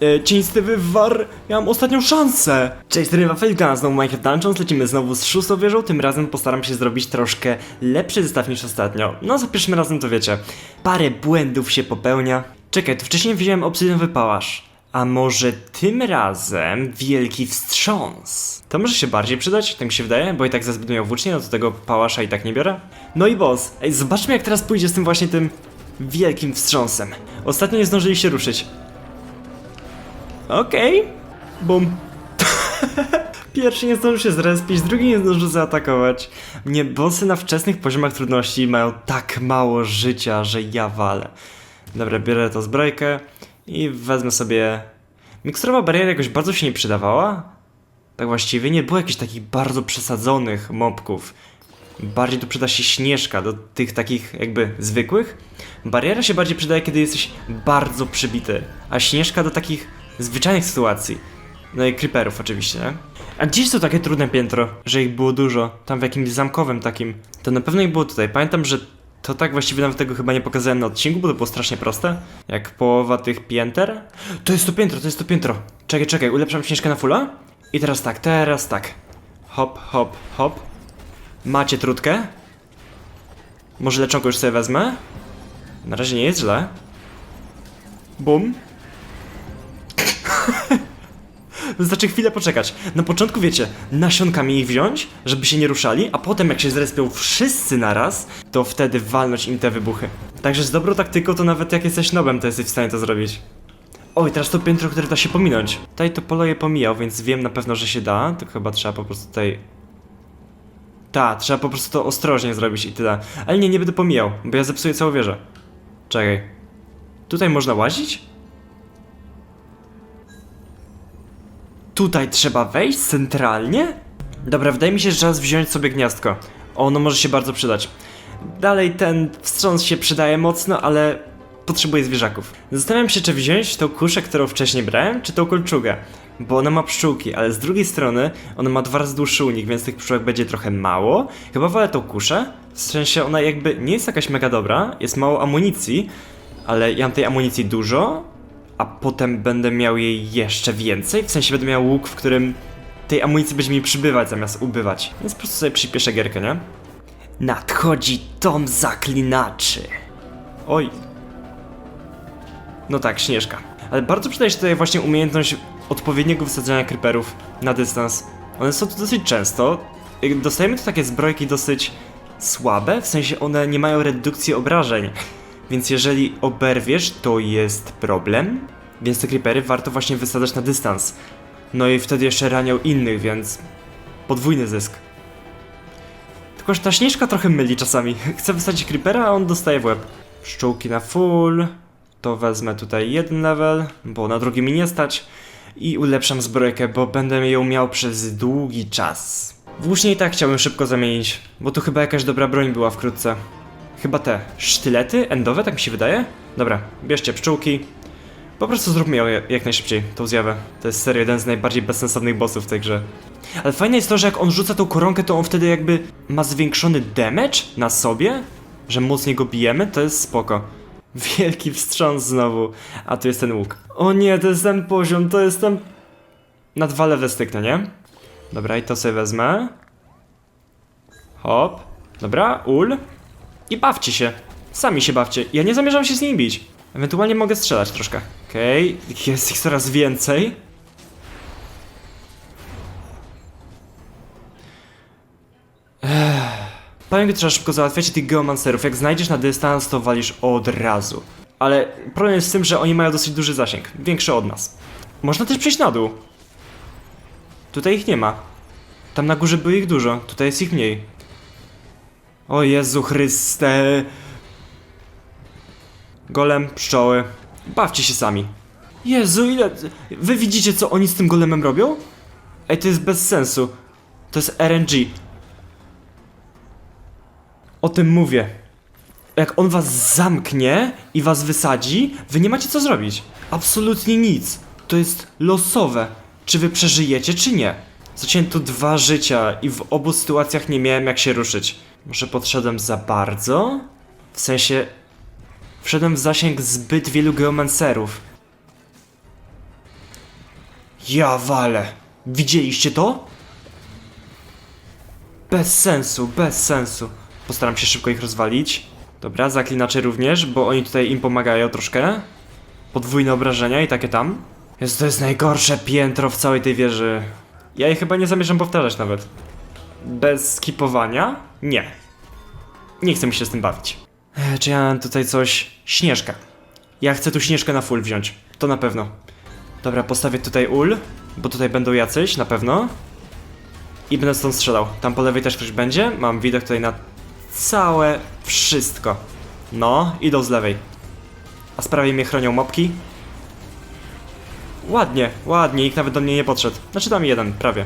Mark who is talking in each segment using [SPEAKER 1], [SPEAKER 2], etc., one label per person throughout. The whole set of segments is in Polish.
[SPEAKER 1] E, Stywy War, ja mam ostatnią szansę! Cześć, Rywa Felgana, znowu Minecraft Dungeons, lecimy znowu z szóstą wieżą, tym razem postaram się zrobić troszkę lepszy zestaw niż ostatnio. No, za pierwszym razem to wiecie, parę błędów się popełnia. Czekaj, to wcześniej widziałem obsydianowy pałasz. A może tym razem wielki wstrząs? To może się bardziej przydać, tak mi się wydaje, bo i tak za zbyt miał włócznie, no to tego pałasza i tak nie biorę. No i boss, ej, zobaczmy jak teraz pójdzie z tym właśnie tym wielkim wstrząsem. Ostatnio nie zdążyli się ruszyć. Okej. Bum. Pierwszy nie zdążył się zrespić, drugi nie zdążył zaatakować. Nie, bossy na wczesnych poziomach trudności mają tak mało życia, że ja walę. Dobra, biorę to zbrojkę i wezmę sobie... Miksturowa bariera jakoś bardzo się nie przydawała. Tak właściwie nie było jakichś takich bardzo przesadzonych mobków. Bardziej tu przyda się śnieżka do tych takich jakby zwykłych. Bariera się bardziej przydaje, kiedy jesteś bardzo przybity, a śnieżka do takich zwyczajnych sytuacji. No i creeperów oczywiście, nie? A gdzieś to takie trudne piętro, że ich było dużo, tam w jakimś zamkowym takim. To na pewno ich było tutaj. Pamiętam, że to tak właściwie nawet tego chyba nie pokazałem na odcinku, bo to było strasznie proste. Jak połowa tych pięter. To jest to piętro, to jest to piętro. Czekaj, czekaj, ulepszam śnieżkę na fulla? I teraz tak, teraz tak. Hop, hop, hop. Macie trutkę? Może leczonko już sobie wezmę? Na razie nie jest źle. Bum. Wystarczy chwilę poczekać. Na początku wiecie, nasionkami ich wziąć, żeby się nie ruszali, a potem jak się zrespią wszyscy naraz, to wtedy walnąć im te wybuchy. Także z dobrą taktyką to nawet jak jesteś nobem, to jesteś w stanie to zrobić. Oj, teraz to piętro, które da się pominąć. Tutaj to polo je pomijał, więc wiem na pewno, że się da, tylko chyba trzeba po prostu tutaj... Ta, trzeba po prostu to ostrożnie zrobić i tyle. Ale nie, nie będę pomijał, bo ja zepsuję całą wieżę. Czekaj. Tutaj można łazić? Tutaj trzeba wejść centralnie? Dobra, wydaje mi się, że czas wziąć sobie gniazdko. Ono może się bardzo przydać. Dalej ten wstrząs się przydaje mocno, ale potrzebuję zwierzaków. Zastanawiam się, czy wziąć tą kuszę, którą wcześniej brałem, czy tą kolczugę. Bo ona ma pszczółki, ale z drugiej strony ona ma dwa razy dłuższy unik, więc tych pszczółek będzie trochę mało. Chyba wolę tą kuszę. W sensie ona jakby nie jest jakaś mega dobra, jest mało amunicji, ale ja mam tej amunicji dużo, a potem będę miał jej jeszcze więcej. W sensie będę miał łuk, w którym tej amunicji będzie mi przybywać zamiast ubywać. Więc po prostu sobie przyspieszę gierkę, nie? Nadchodzi tom zaklinaczy. Oj. No tak, śnieżka. Ale bardzo przydaje się tutaj właśnie umiejętność odpowiedniego wysadzania creeperów na dystans. One są tu dosyć często. Dostajemy tu takie zbrojki dosyć słabe, w sensie one nie mają redukcji obrażeń. Więc jeżeli oberwiesz, to jest problem. Więc te creepery warto właśnie wysadzać na dystans. No i wtedy jeszcze ranią innych, więc podwójny zysk. Tylko, że ta śnieżka trochę myli czasami. Chcę wysadzić creepera, a on dostaje w łeb. Pszczółki na full. To wezmę tutaj jeden level, bo na drugi mi nie stać. I ulepszam zbrojkę, bo będę ją miał przez długi czas. Włócznie i tak chciałbym szybko zamienić, bo tu chyba jakaś dobra broń była wkrótce. Chyba te sztylety endowe, tak mi się wydaje? Dobra, bierzcie pszczółki. Po prostu zróbmy ją jak najszybciej, tą zjawę. To jest serio jeden z najbardziej bezsensownych bossów w tej grze. Ale fajne jest to, że jak on rzuca tą koronkę, to on wtedy jakby ma zwiększony damage na sobie, że mocniej go bijemy, to jest spoko. Wielki wstrząs znowu, a tu jest ten łuk. O nie, to jest ten poziom, to jest ten... Na dwa lewe styknę, nie? Dobra, i to sobie wezmę. Hop. Dobra, ul. I bawcie się. Sami się bawcie. Ja nie zamierzam się z nimi bić. Ewentualnie mogę strzelać troszkę. Okej, okay. jest ich coraz więcej. Że trzeba szybko załatwiać tych geomancerów. Jak znajdziesz na dystans, to walisz od razu. Ale problem jest z tym, że oni mają dosyć duży zasięg. Większy od nas. Można też przejść na dół. Tutaj ich nie ma. Tam na górze było ich dużo, tutaj jest ich mniej. O Jezu Chryste. Golem, pszczoły. Bawcie się sami. Jezu, ile... Wy widzicie, co oni z tym golemem robią? Ej, to jest bez sensu. To jest RNG. O tym mówię. Jak on was zamknie i was wysadzi, wy nie macie co zrobić. Absolutnie nic. To jest losowe. Czy wy przeżyjecie, czy nie? Zaciąłem tu dwa życia i w obu sytuacjach nie miałem jak się ruszyć. Może podszedłem za bardzo? W sensie... Wszedłem w zasięg zbyt wielu geomancerów. Ja walę. Widzieliście to? Bez sensu, bez sensu. Postaram się szybko ich rozwalić. Dobra, zaklinacze również, bo oni tutaj im pomagają troszkę. Podwójne obrażenia i takie tam. Jest to jest najgorsze piętro w całej tej wieży. Ja je chyba nie zamierzam powtarzać nawet. Bez skipowania? Nie. Nie chcę mi się z tym bawić. Ech, czy ja mam tutaj coś? Śnieżka. Ja chcę tu śnieżkę na full wziąć. To na pewno. Dobra, postawię tutaj ul, bo tutaj będą jacyś, na pewno. I będę stąd strzelał. Tam po lewej też ktoś będzie. Mam widok tutaj na całe wszystko. No, idą z lewej. A z prawej mnie chronią mopki. Ładnie, ładnie, nikt nawet do mnie nie podszedł. Znaczy tam jeden, prawie.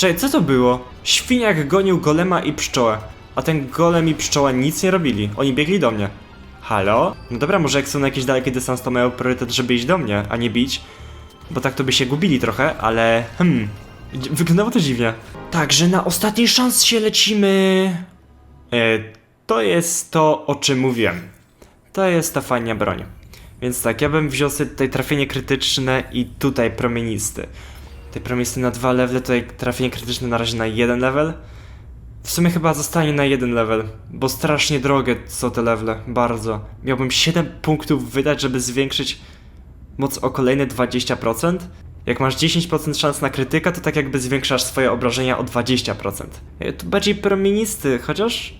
[SPEAKER 1] Czekaj, co to było? Świniak gonił golema i pszczołę. A ten golem i pszczoła nic nie robili. Oni biegli do mnie. Halo? No dobra, może jak są na jakiś daleki dystans, to mają priorytet, żeby iść do mnie, a nie bić. Bo tak to by się gubili trochę, ale... Hmm... Wyglądało to dziwnie. Także na ostatniej szansie lecimy... E, to jest to, o czym mówiłem. To jest ta fajna broń. Więc tak, ja bym wziął sobie tutaj trafienie krytyczne i tutaj promienisty. Tutaj promienisty na dwa levele, tutaj trafienie krytyczne na razie na jeden level. W sumie chyba zostanie na jeden level, bo strasznie drogie są te levele, bardzo. Miałbym 7 punktów wydać, żeby zwiększyć moc o kolejne 20%. Jak masz 10% szans na krytyka, to tak jakby zwiększasz swoje obrażenia o 20%. E, To bardziej promienisty, chociaż...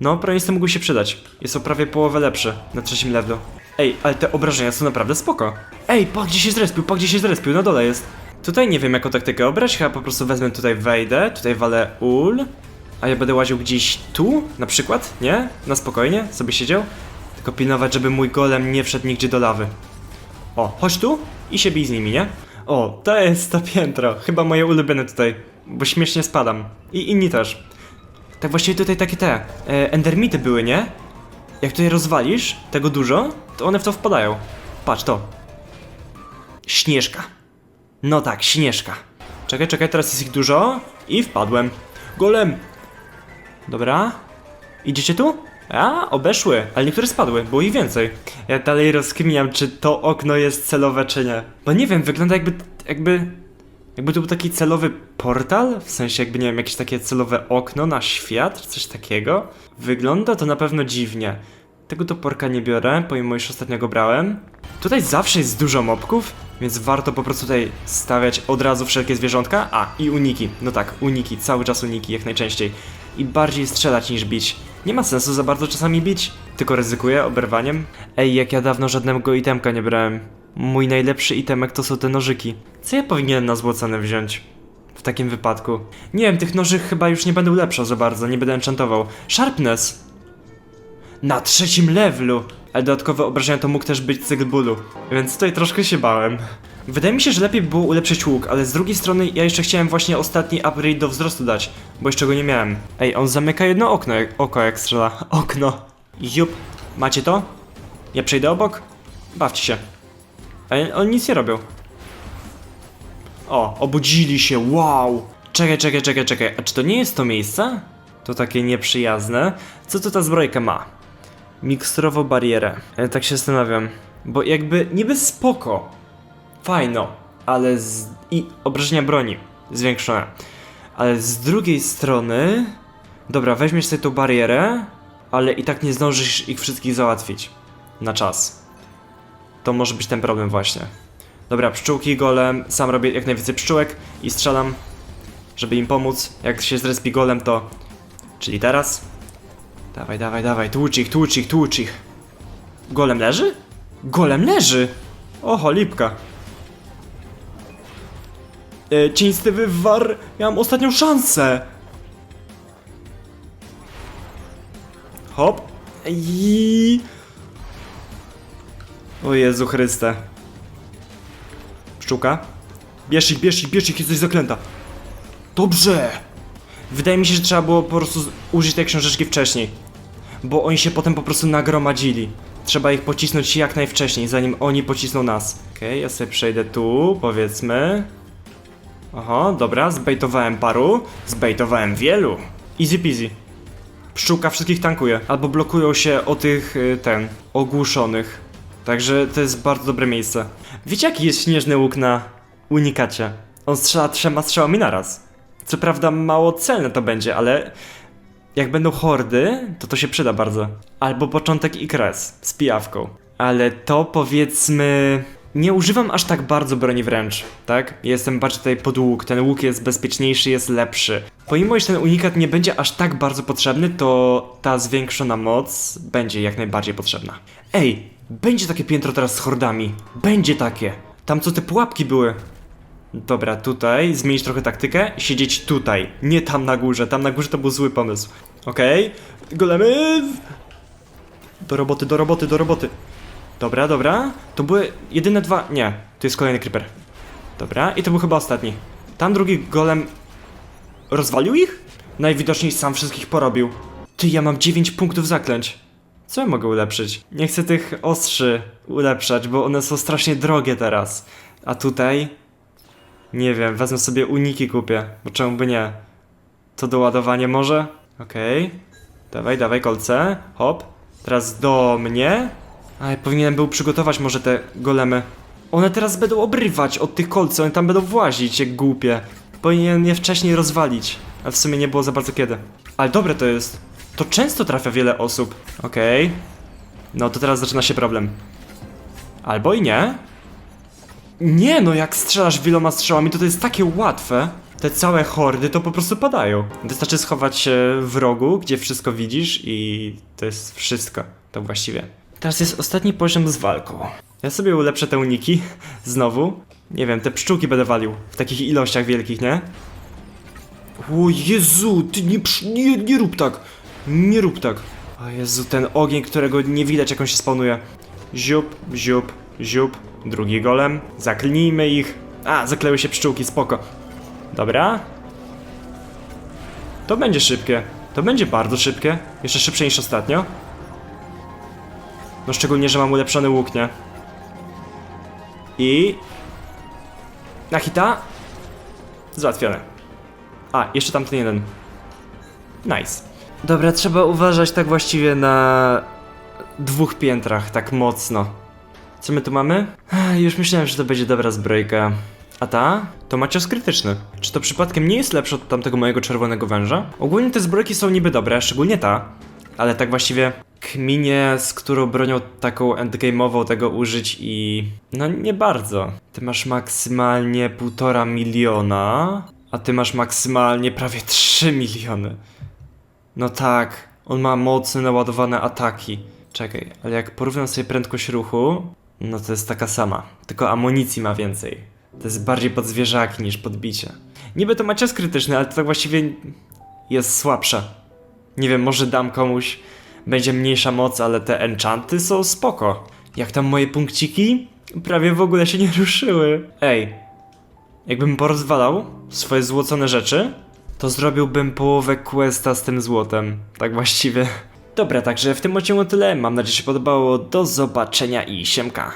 [SPEAKER 1] No, promienisty mógł się przydać. Jest o prawie połowę lepszy na trzecim levelu. Ej, ale te obrażenia są naprawdę spoko. Ej, pa gdzie się zrespił, pa gdzie się zrespił, na dole jest. Tutaj nie wiem jaką taktykę obrać, chyba po prostu wezmę tutaj wejdę, tutaj walę ul. A ja będę łaził gdzieś tu, na przykład, nie? Na spokojnie, sobie siedział. Tylko pilnować, żeby mój golem nie wszedł nigdzie do lawy. O, chodź tu i się bij z nimi, nie? O, to jest to piętro. Chyba moje ulubione tutaj, bo śmiesznie spadam. I inni też. Tak właściwie tutaj takie te e, endermity były, nie? Jak tutaj rozwalisz tego dużo, to one w to wpadają. Patrz to. Śnieżka. No tak, śnieżka. Czekaj, czekaj, teraz jest ich dużo i wpadłem. Golem! Dobra. Idziecie tu? A, obeszły, ale niektóre spadły, było ich więcej. Ja dalej rozkminiam, czy to okno jest celowe, czy nie. Bo nie wiem, wygląda jakby, jakby, jakby to był taki celowy portal, w sensie jakby, nie wiem, jakieś takie celowe okno na świat, coś takiego. Wygląda to na pewno dziwnie. Tego toporka nie biorę, pomimo ostatnio go brałem. Tutaj zawsze jest dużo mobków, więc warto po prostu tutaj stawiać od razu wszelkie zwierzątka. A, i uniki. No tak, uniki, cały czas uniki, jak najczęściej. I bardziej strzelać niż bić. Nie ma sensu za bardzo czasami bić, tylko ryzykuję oberwaniem. Ej, jak ja dawno żadnego itemka nie brałem. Mój najlepszy itemek to są te nożyki. Co ja powinienem na złocone wziąć? W takim wypadku. Nie wiem, tych noży chyba już nie będę ulepszał za bardzo, nie będę enchantował. Sharpness! Na trzecim levelu! Ale dodatkowe obrażenia to mógł też być cykl bólu. Więc tutaj troszkę się bałem. Wydaje mi się, że lepiej by było ulepszyć łuk, ale z drugiej strony ja jeszcze chciałem właśnie ostatni upgrade do wzrostu dać, bo jeszcze go nie miałem. Ej, on zamyka jedno okno, jak, oko jak strzela. Okno. Jup. Macie to? Ja przejdę obok? Bawcie się. Ale oni nic nie robią. O, obudzili się, wow! Czekaj, czekaj, czekaj, czekaj, a czy to nie jest to miejsce? To takie nieprzyjazne. Co to ta zbrojka ma? Miksturowo barierę. E, tak się zastanawiam. Bo jakby niby spoko. Fajno, ale z... i obrażenia broni zwiększone. Ale z drugiej strony... Dobra, weźmiesz sobie tą barierę, ale i tak nie zdążysz ich wszystkich załatwić. Na czas. To może być ten problem właśnie. Dobra, pszczółki, golem, sam robię jak najwięcej pszczółek i strzelam, żeby im pomóc. Jak się zrespi golem, to... Czyli teraz. Dawaj, dawaj, dawaj, tłucz ich, tłucz ich, tłucz ich. Golem leży? Golem leży! Oho, lipka. E, Ciństy war, ja mam ostatnią szansę. Hop. I... O Jezu Chryste. Pszczółka. Bierz ich, bierz ich, bierz ich, jesteś zaklęta. Dobrze. Wydaje mi się, że trzeba było po prostu użyć tej książeczki wcześniej. Bo oni się potem po prostu nagromadzili. Trzeba ich pocisnąć jak najwcześniej, zanim oni pocisną nas. Okej, ja sobie przejdę tu, powiedzmy. Oho, dobra, zbejtowałem paru, zbejtowałem wielu. Easy peasy. Pszczółka wszystkich tankuje, albo blokują się o tych, y, ten, ogłuszonych. Także to jest bardzo dobre miejsce. Wiecie jaki jest śnieżny łuk na unikacie? On strzela trzema strzałami naraz. Co prawda mało celne to będzie, ale jak będą hordy, to to się przyda bardzo. Albo początek i kres z pijawką. Ale to powiedzmy... Nie używam aż tak bardzo broni wręcz, tak? Jestem bardziej tutaj pod łuk, ten łuk jest bezpieczniejszy, jest lepszy. Pomimo, że ten unikat nie będzie aż tak bardzo potrzebny, to ta zwiększona moc będzie jak najbardziej potrzebna. Ej, będzie takie piętro teraz z hordami. Będzie takie. Tam co te pułapki były. Dobra, tutaj zmienić trochę taktykę, siedzieć tutaj, nie tam na górze. Tam na górze to był zły pomysł. Okej, golemy. Do roboty, do roboty, do roboty. Dobra, dobra. To były jedyne dwa. Nie, to jest kolejny creeper. Dobra, i to był chyba ostatni. Tam drugi golem. Rozwalił ich? Najwidoczniej sam wszystkich porobił. Ty, ja mam 9 punktów zaklęć. Co ja mogę ulepszyć? Nie chcę tych ostrzy ulepszać, bo one są strasznie drogie teraz. A tutaj. Nie wiem, wezmę sobie uniki kupię, bo czemu by nie? To doładowanie może? Okej. Dawaj, dawaj kolce. Hop. Teraz do mnie. A, ja powinienem był przygotować może te golemy. One teraz będą obrywać od tych kolcy, one tam będą włazić, jak głupie. Powinien je wcześniej rozwalić. A w sumie nie było za bardzo kiedy. Ale dobre to jest. To często trafia wiele osób. Okej. No to teraz zaczyna się problem. Albo i nie. Nie, no jak strzelasz wieloma strzałami, to to jest takie łatwe. Te całe hordy to po prostu padają. Wystarczy schować się w rogu, gdzie wszystko widzisz i to jest wszystko. To właściwie. Teraz jest ostatni poziom z walką. Ja sobie ulepszę te uniki. Znowu. Nie wiem, te pszczółki będę walił. W takich ilościach wielkich, nie? O Jezu, ty nie, nie, nie rób tak. Nie rób tak. O Jezu, ten ogień, którego nie widać jak on się spawnuje. Ziup, ziup, ziup. Drugi golem. Zaklnijmy ich. A, zakleły się pszczółki, spoko. Dobra. To będzie szybkie. To będzie bardzo szybkie. Jeszcze szybsze niż ostatnio. No szczególnie, że mam ulepszony łuk, nie? I... Na hita. Załatwione. A, jeszcze tamten jeden. Nice. Dobra, trzeba uważać tak właściwie na dwóch piętrach, tak mocno. Co my tu mamy? Już myślałem, że to będzie dobra zbrojka. A ta? To ma cios krytyczny. Czy to przypadkiem nie jest lepsze od tamtego mojego czerwonego węża? Ogólnie te zbrojki są niby dobre, szczególnie ta. Ale tak właściwie kminie, z którą bronią taką endgame'ową tego użyć i... No nie bardzo. Ty masz maksymalnie półtora miliona, a ty masz maksymalnie prawie 3 miliony. No tak, on ma mocne naładowane ataki. Czekaj, ale jak porównam sobie prędkość ruchu, no to jest taka sama. Tylko amunicji ma więcej. To jest bardziej pod zwierzaki niż pod bicie. Niby to ma cios krytyczny, ale to tak właściwie jest słabsze. Nie wiem, może dam komuś, będzie mniejsza moc, ale te enchanty są spoko. Jak tam moje punkciki? Prawie w ogóle się nie ruszyły. Ej, jakbym porozwalał swoje złocone rzeczy, to zrobiłbym połowę questa z tym złotem. Tak właściwie. Dobra, także w tym odcinku tyle. Mam nadzieję, że się podobało. Do zobaczenia i siemka.